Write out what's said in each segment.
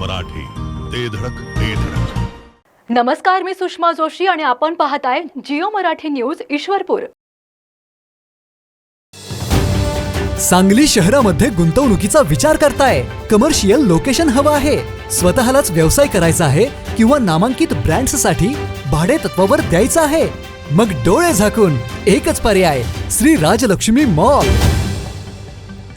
मराठी. ते धडक ते धडक. नमस्कार मी सुषमा जोशी आणि आपण पाहताय जिओ मराठी न्यूज ईश्वरपूर. सांगली शहरामध्ये गुंतवणुकीचा विचार करताय. कमर्शियल लोकेशन हवं आहे. स्वतःलाच व्यवसाय करायचा आहे किंवा नामांकित ब्रँड्ससाठी भाडे तत्वावर द्यायचं आहे. मग डोळे झाकून एकच पर्याय श्री राजलक्ष्मी मॉल.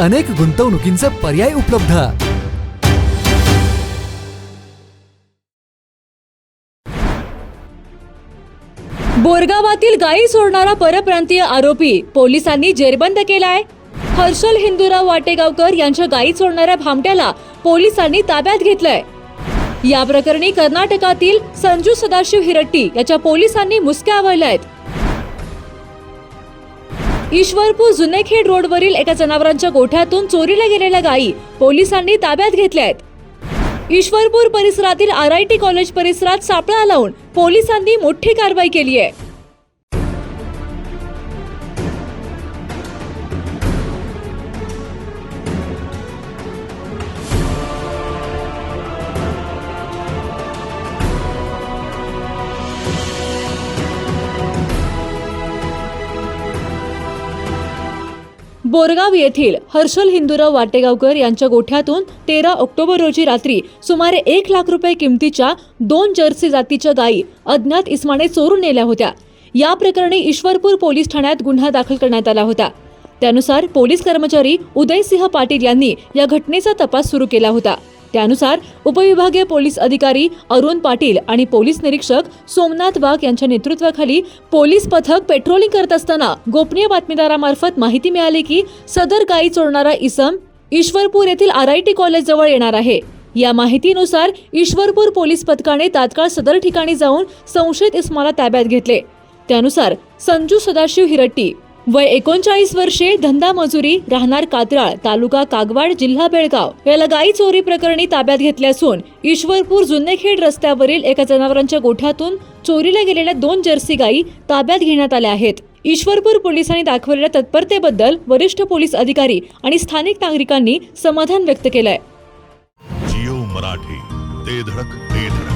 अनेक गुंतवणुकींचे पर्याय उपलब्ध. बोरगावातील गायी सोडणारा परप्रांतीय आरोपी पोलिसांनी जेरबंद केलाय. हर्षल हिंदूराव वाटेगावकर यांच्या गायी सोडणाऱ्या भामट्याला पोलिसांनी ताब्यात घेतलंय. या प्रकरणी कर्नाटकातील संजू सदाशिव हिरट्टी याच्या पोलिसांनी मुसक्या आहेत ईश्वरपूर जुनेखेड रोडवरील एका जनावरांच्या गोठ्यातून चोरीला गेलेल्या गायी पोलिसांनी ताब्यात घेतल्या आहेत. ईश्वरपूर परिसरातील आर आय टी कॉलेज परिसरात सापळा लावून पोलिसांनी मोठी कारवाई केली आहे. बोरगाव येथील हर्षल हिंदुराव वाटेगावकर यांच्या गोठ्यातून तेरा ऑक्टोबर रोजी रात्री सुमारे एक लाख रुपये किमतीच्या दोन जर्सी जातीच्या गायी अज्ञात इस्माने चोरून नेल्या होत्या. या प्रकरणी ईश्वरपूर पोलीस ठाण्यात गुन्हा दाखल करण्यात आला होता. त्यानुसार पोलीस कर्मचारी उदयसिंह पाटील यांनी या घटनेचा तपास सुरू केला होता. त्यानुसार उपविभागीय पोलीस अधिकारी अरुण पाटील आणि पोलीस निरीक्षक सोमनाथ वाघ यांच्या नेतृत्वाखाली पोलीस पथक पेट्रोलिंग करत असताना गोपनीय बातमीदारामार्फत माहिती मिळाली की सदर गायी चोरणारा इसम ईश्वरपूर येथील आर आय टी कॉलेजजवळ येणार आहे. या माहितीनुसार ईश्वरपूर पोलीस पथकाने तात्काळ सदर ठिकाणी जाऊन संशयित इस्माला ताब्यात घेतले. त्यानुसार संजू सदाशिव हिरट्टी वय एकोणचाळीस वर्षे धंदा मजुरी राहणार कात्राळ तालुका कागवाड जिल्हा बेळगाव. याला गाई चोरी प्रकरणी ताब्यात घेतले असून ईश्वरपूर जुन्नेखेड रस्त्यावरील एका जनावरांच्या गोठ्यातून चोरीला गेलेल्या दोन जर्सी गायी ताब्यात घेण्यात आल्या आहेत. ईश्वरपूर पोलिसांनी दाखवलेल्या तत्परतेबद्दल वरिष्ठ पोलीस अधिकारी आणि स्थानिक नागरिकांनी समाधान व्यक्त केलंय. जिओ मराठी ते धडक ते धडक.